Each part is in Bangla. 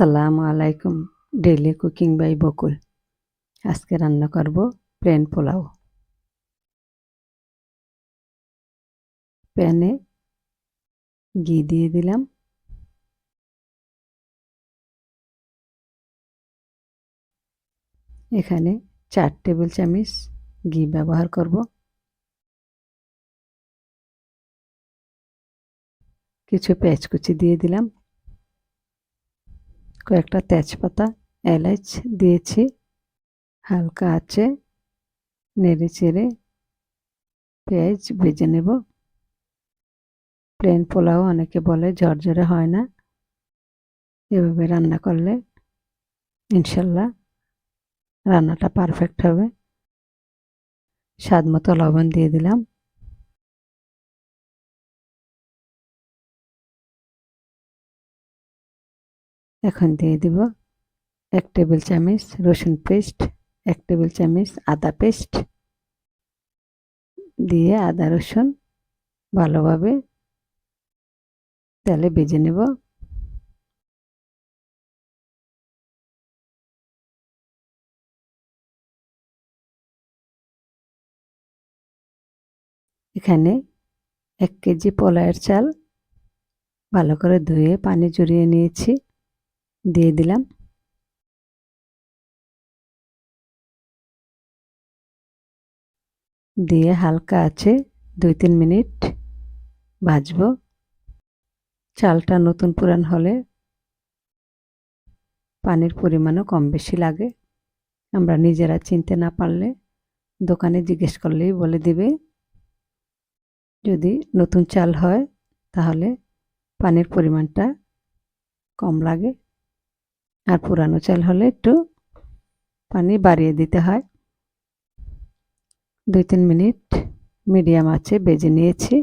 আসসালামু আলাইকুম ডেইলি কুকিং বাই বকুল আজকে রান্না করব প্লেন পোলাও। প্যানে ঘি দিয়ে দিলাম। এখানে চার টেবিল চামচ ঘি ব্যবহার করব। কিছু কুচি দিয়ে দিলাম। কয়েকটা তেজপাতা, এলাচ দিয়েছি, হালকা আছে নেড়ে চেড়ে পেঁয়াজ ভেজে নেব। প্লেন পোলাও অনেকে বলে ঝরঝরে হয় না। এভাবে রান্না করলে ইনশাল্লাহ রান্নাটা পারফেক্ট হবে। স্বাদ মতো লবণ দিয়ে দিলাম। এখন দিয়ে দিব এক টেবিল চামচ রসুন পেস্ট, এক টেবিল চামচ আদা পেস্ট দিয়ে আদা রসুন ভালোভাবে তেলে ভেজে নেব। এখানে এক কেজি পোলায়ের চাল ভালো করে ধুয়ে পানি জড়িয়ে নিয়েছি। দিয়ে দিলাম। দিয়ে হালকা আছে, দুই তিন মিনিট ভাজবো। চালটা নতুন পুরান হলে পানির পরিমাণও কম বেশি লাগে। আমরা নিজেরা চিনতে না পারলে দোকানে জিজ্ঞেস করলেই বলে দিবে। যদি নতুন চাল হয় তাহলে পানির পরিমাণটা কম লাগে। আর পুরানো চাল হলে একটু পানি বাড়িয়ে দিতে হয়। দুই তিন মিনিট মিডিয়াম আছে বেজে নিয়েছি।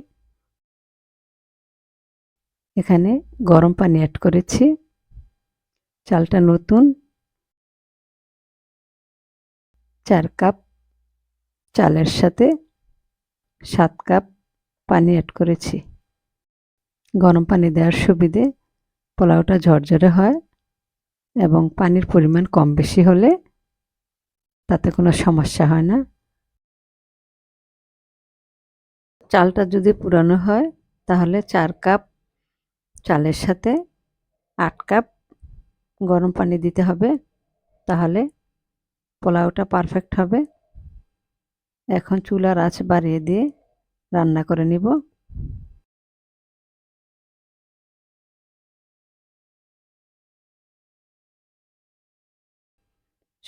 এখানে গরম পানি অ্যাড করেছি। চালটা নতুন। চার কাপ চালের সাথে সাত কাপ পানি অ্যাড করেছি। গরম পানি দেওয়ার সুবিধে পোলাওটা ঝরঝরে হয়। এবং পানির পরিমাণ কম বেশি হলে তাতে কোনো সমস্যা হয় না। চালটা যদি পুরানো হয়, তাহলে চার কাপ চালের সাথে আট কাপ গরম পানি দিতে হবে, তাহলে পোলাওটা পারফেক্ট হবে। এখন চুলার আঁচ বাড়িয়ে দিয়ে রান্না করে নিব।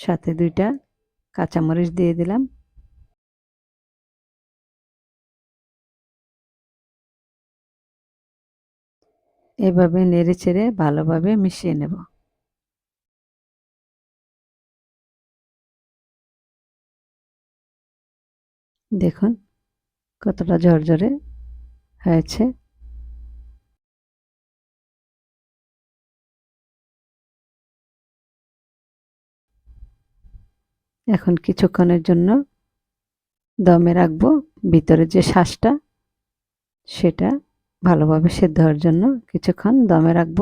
সাথে দুইটা কাঁচামরিচ দিয়ে দিলাম। এভাবে নেড়ে চেড়ে ভালোভাবে মিশিয়ে নেব। দেখুন কতটা ঝরঝরে হয়েছে। এখন কিছুক্ষণের জন্য দমে রাখব। ভিতরে যে শ্বাসটা, সেটা ভালোভাবে সেদ্ধ হওয়ার জন্য কিছুক্ষণ দমে রাখব।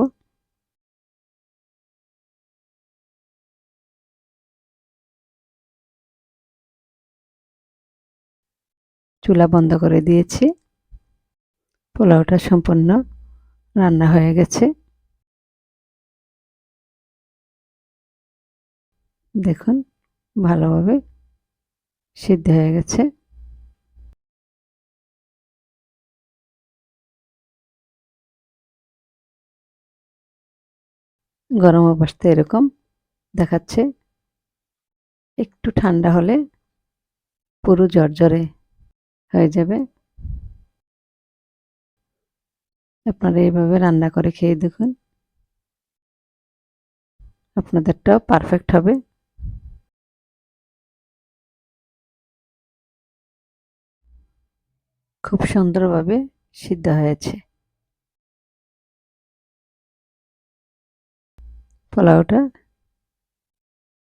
চুলা বন্ধ করে দিয়েছি। পোলাওটা সম্পূর্ণ রান্না হয়ে গেছে। দেখুন ভালোভাবে সিদ্ধ হয়ে গেছে। গরম অবস্থা এরকম দেখাচ্ছে। একটু ঠান্ডা হলে পুরো জর্জরে হয়ে যাবে। আপনারা এইভাবে রান্না করে খেয়ে দেখুন। আপনাদেরটাও পারফেক্ট হবে। খুব সুন্দরভাবে সিদ্ধ হয়েছে। পোলাওটা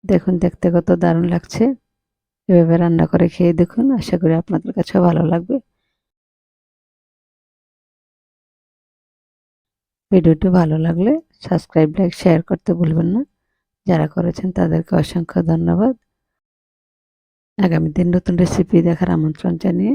দেখুন, দেখতে কত দারুণ লাগছে। এভাবে রান্না করে খেয়ে দেখুন, আশা করি আপনাদের কাছেও ভালো লাগবে। ভিডিওটি ভালো লাগলে সাবস্ক্রাইব, লাইক, শেয়ার করতে ভুলবেন না। যারা করেছেন তাদেরকে অসংখ্য ধন্যবাদ। আগামী দিন নতুন রেসিপি দেখার আমন্ত্রণ জানিয়ে